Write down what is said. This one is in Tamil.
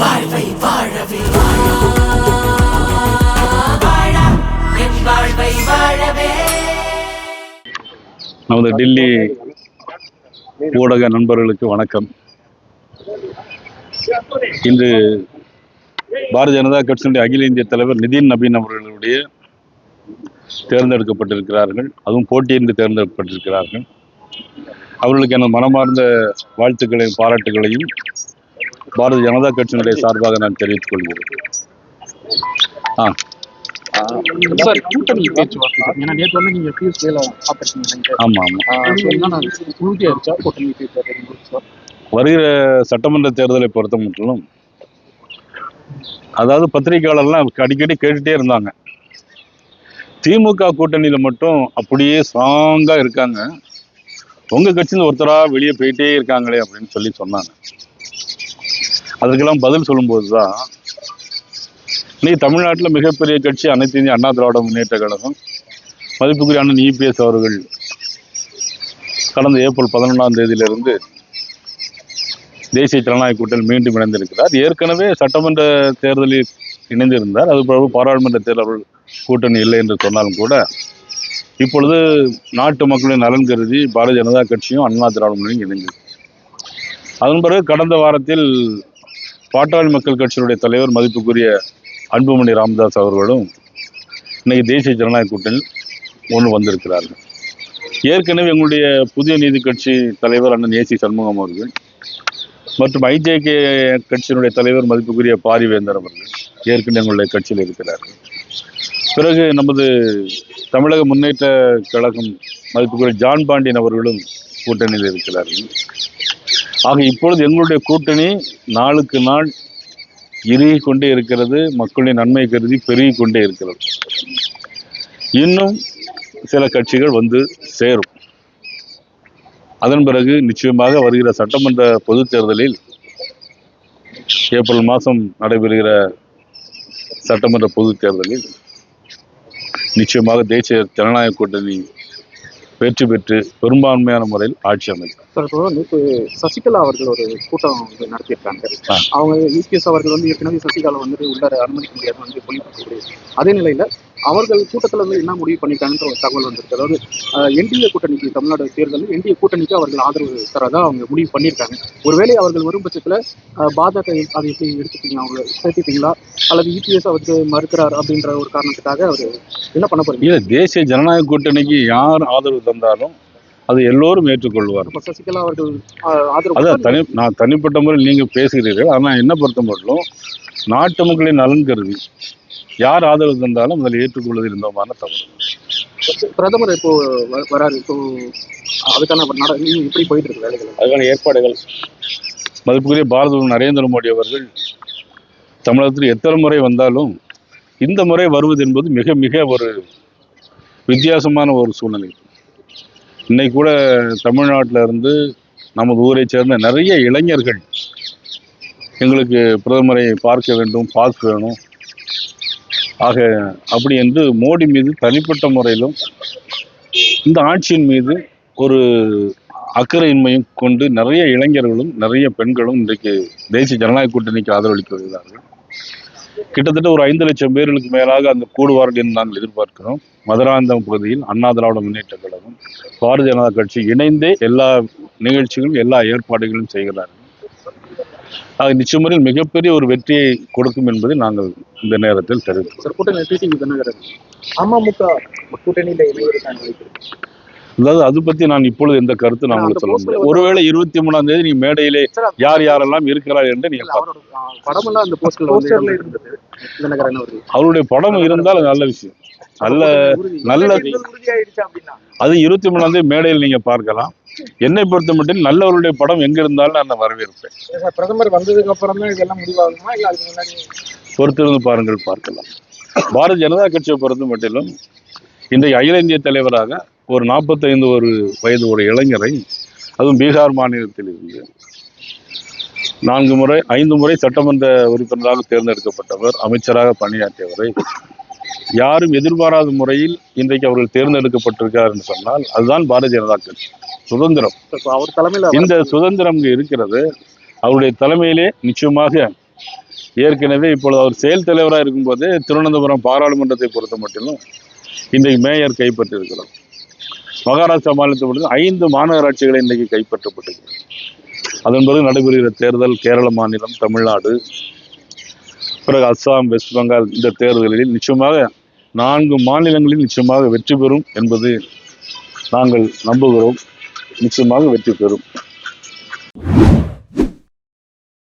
வாழ்வை வாழவே நமது டெல்லி ஊடக நண்பர்களுக்கு வணக்கம். இன்று பாரதிய ஜனதா கட்சியினுடைய அகில இந்திய தலைவர் நிதின் நபீன் அவர்களுடைய தேர்ந்தெடுக்கப்பட்டிருக்கிறார்கள். அதுவும் போட்டியின்றி தேர்ந்தெடுக்கப்பட்டிருக்கிறார்கள். அவர்களுக்கு எனது மனமார்ந்த வாழ்த்துக்களையும் பாராட்டுகளையும் பாரதிய ஜனதா கட்சியினுடைய சார்பாக நான் தெரிவித்துக் கொள்கிறேன். ஆ. சார் கூட்டணி பேச்சுவார்த்தை ஏன்னா நேற்று வந்து நீங்க பியூஸ் வேலை பார்த்துருக்கீங்க ஆமாம் ஆமாம் என்னன்னா உறுதியாயிருச்சா கூட்டணி பேச்சுவார்த்தை சார்? வருகிற சட்டமன்ற தேர்தலை பொறுத்த மட்டும் அதாவது பத்திரிகையாளர்லாம் அடிக்கடி கேட்டுட்டே இருந்தாங்க. திமுக கூட்டணியில மட்டும் அப்படியே ஸ்ட்ராங்கா இருக்காங்க. உங்க கட்சியில ஒருத்தரா வெளியே போயிட்டே இருக்காங்களே அப்படின்னு சொல்லி சொன்னாங்க. அதற்கெல்லாம் பதில் சொல்லும்போது தான் நீ தமிழ்நாட்டில் மிகப்பெரிய கட்சி அனைத்து இந்திய அண்ணா திராவிட முன்னேற்ற கழகம் மதிப்புக்குரிய அண்ணன் இபிஎஸ் அவர்கள் கடந்த ஏப்ரல் பதினொன்றாம் தேதியிலிருந்து தேசிய ஜனநாயக கூட்டணி மீண்டும் இணைந்திருக்கிறார். ஏற்கனவே சட்டமன்ற தேர்தலில் இணைந்திருந்தார். அது பிறகு பாராளுமன்ற தேர்தல் கூட்டணி இல்லை என்று சொன்னாலும் கூட இப்பொழுது நாட்டு மக்களின் நலன் கருதி பாரதிய ஜனதா கட்சியும் அண்ணா திராவிட முன்னணியும் இணைந்தது அதன் பிறகு கடந்த வாரத்தில் பாட்டாளி மக்கள் கட்சியினுடைய தலைவர் மதிப்புக்குரிய அன்புமணி ராமதாஸ் அவர்களும் இன்னைக்கு தேசிய ஜனநாயக கூட்டணி ஒன்று வந்திருக்கிறார்கள். ஏற்கனவே எங்களுடைய புதிய நீதி கட்சி தலைவர் அண்ணன் ஏசி சண்முகம் அவர்கள் மற்றும் ஐஜேகே கட்சியினுடைய தலைவர் மதிப்புக்குரிய பாரிவேந்தர் அவர்கள் ஏற்கனவே எங்களுடைய கட்சியில் இருக்கிறார்கள். பிறகு நமது தமிழக முன்னேற்ற கழகம் மதிப்புக்குரிய ஜான் பாண்டியன் அவர்களும் கூட்டணியில் இருக்கிறார்கள். ஆக இப்பொழுது எங்களுடைய கூட்டணி நாளுக்கு நாள் இறுகி கொண்டே இருக்கிறது. மக்களின் நன்மை கருதி பெருகி கொண்டே இருக்கிறது. இன்னும் சில கட்சிகள் வந்து சேரும். அதன் பிறகு நிச்சயமாக வருகிற சட்டமன்ற பொதுத் தேர்தலில் ஏப்ரல் மாதம் நடைபெறுகிற சட்டமன்ற பொதுத் தேர்தலில் நிச்சயமாக தேசிய ஜனநாயக கூட்டணி வெற்றி பெற்று பெரும்பான்மையான முறையில் ஆட்சி அமைக்கும். நேற்று சசிகலா அவர்கள் ஒரு கூட்டம் வந்து நடத்தியிருக்காங்க. அவங்க யூபிஎஸ் அவர்கள் வந்து ஏற்கனவே சசிகலா வந்து உள்ளார அனுமதிக்க முடியாது வந்து சொல்லிட்டு அதே நிலையில அவர்கள் கூட்டத்துல வந்து என்ன முடிவு பண்ணிட்டாங்கன்ற ஒரு தகவல் வந்திருக்கு. அதாவது என்டிஏ கூட்டணிக்கு தமிழ்நாடு தேர்தலில் என்டிஏ கூட்டணிக்கு அவர்கள் ஆதரவு தரதா அவங்க முடிவு பண்ணியிருக்காங்க. ஒருவேளை அவர்கள் வரும் பட்சத்துல பாஜக அதை எப்படி எடுத்துப்பீங்க? அவங்க சேர்த்துப்பீங்களா? அல்லது யூபிஎஸ் அவருக்கு மறுக்கிறார் அப்படின்ற ஒரு காரணத்துக்காக அவர் என்ன பண்ண போறீங்க? தேசிய ஜனநாயக கூட்டணிக்கு யார் ஆதரவு தந்தாலும் அது எல்லோரும் ஏற்றுக்கொள்வார். சசிகலா அவர்கள் அதான் தனி நான் தனிப்பட்ட முறையில் நீங்கள் பேசுகிறீர்கள் ஆனால் என்ன பொறுத்த மட்டும் நாட்டு மக்களின் நலன் கருதி யார் ஆதரவு தந்தாலும் அதில் ஏற்றுக்கொள்வது இருந்தமான தவறு. பிரதமர் இப்போ வராரு இப்போ அதுக்கான இப்படி போயிட்டு இருக்கு வேலைகள். அதுக்கான ஏற்பாடுகள். மதிப்புக்குரிய பாரத நரேந்திர மோடி அவர்கள் தமிழகத்தில் எத்தனை முறை வந்தாலும் இந்த முறை வருவது என்பது மிக மிக ஒரு வித்தியாசமான ஒரு சூழ்நிலை. இன்னைக்கு கூட தமிழ்நாட்டில் இருந்து நமது ஊரை சேர்ந்த நிறைய இளைஞர்கள் எங்களுக்கு பிரதமரை பார்க்க வேண்டும் பாஸ் வேணும். ஆக அப்படி என்று மோடி மீது தனிப்பட்ட முறையிலும் இந்த ஆட்சியின் மீது ஒரு அக்கறையின்மையும் கொண்டு நிறைய இளைஞர்களும் நிறைய பெண்களும் இன்றைக்கு தேசிய ஜனநாயக கூட்டணிக்கு ஆதரவளித்து வருகிறார்கள். கிட்டத்தட்ட ஒரு ஐந்து லட்சம் பேர்களுக்கு மேலாக அந்த கூடுவார்கள் என்று நாங்கள் எதிர்பார்க்கிறோம். மதுராந்தகம் பகுதியில் அண்ணா திராவிட முன்னேற்ற கழகம் பாரதிய ஜனதா கட்சி இணைந்தே எல்லா நிகழ்ச்சிகளும் எல்லா ஏற்பாடுகளும் செய்கிறார்கள். ஆக நிச்சயமுறையில் மிகப்பெரிய ஒரு வெற்றியை கொடுக்கும் என்பதை நாங்கள் இந்த நேரத்தில் தெரிவித்தோம் அதாவது அது பத்தி நான் இப்பொழுது எந்த கருத்து நான் உங்களுக்கு சொல்ல முடியாது. ஒருவேளை இருபத்தி மூணாம் தேதி நீங்க மேடையிலே யார் யாரெல்லாம் இருக்கிறார் என்று நீங்க அவருடைய படம் இருந்தால் அது நல்ல விஷயம். நல்ல. நல்ல அது இருபத்தி மூணாம் தேதி மேடையில் நீங்க பார்க்கலாம். என்னை பொறுத்த மட்டும் நல்லவருடைய படம் எங்க இருந்தாலும் நான் வரவேற்பேன். சார், பிரதமர் வந்ததுக்கு அப்புறம் தான் இதெல்லாம் முடிவாகுமா? இல்ல அதுக்கு முன்னாடி பொறுத்திருந்து பாருங்கள் பார்க்கலாம். பாரதிய ஜனதா கட்சியை பொறுத்த மட்டிலும் இன்றைய அகில இந்திய தலைவராக ஒரு நாற்பத்தைந்து ஒரு வயது ஒரு இளைஞரை அதுவும் பீகார் மாநிலத்தில் இருந்து நான்கு முறை ஐந்து முறை சட்டமன்ற உறுப்பினராக தேர்ந்தெடுக்கப்பட்டவர் அமைச்சராக பணியாற்றியவரை யாரும் எதிர்பாராத முறையில் இன்றைக்கு அவர்கள் தேர்ந்தெடுக்கப்பட்டிருக்கார் என்று சொன்னால் அதுதான் பாரதிய ஜனதா கட்சி. சுதந்திரம். அவர் தலைமையில இந்த சுதந்திரம் இருக்கிறது. அவருடைய தலைமையிலே நிச்சயமாக ஏற்கனவே இப்பொழுது அவர் செயல் தலைவராக இருக்கும்போதே திருவனந்தபுரம் பாராளுமன்றத்தை பொறுத்த மட்டிலும் இன்றைக்கு மேயர் கைப்பற்றியிருக்கிறார். மகாராஷ்டிரா மாநிலத்தை மட்டும் ஐந்து மாநகராட்சிகளை இன்றைக்கு கைப்பற்றப்பட்டது அதன் பிறகு நடைபெறுகிற தேர்தல் கேரள மாநிலம் தமிழ்நாடு பிறகு அஸ்ஸாம் வெஸ்ட் பெங்கால் இந்த தேர்தல்களில் நிச்சயமாக நான்கு மாநிலங்களில் நிச்சயமாக வெற்றி பெறும் என்பது நாங்கள் நம்புகிறோம். நிச்சயமாக வெற்றி பெறும்.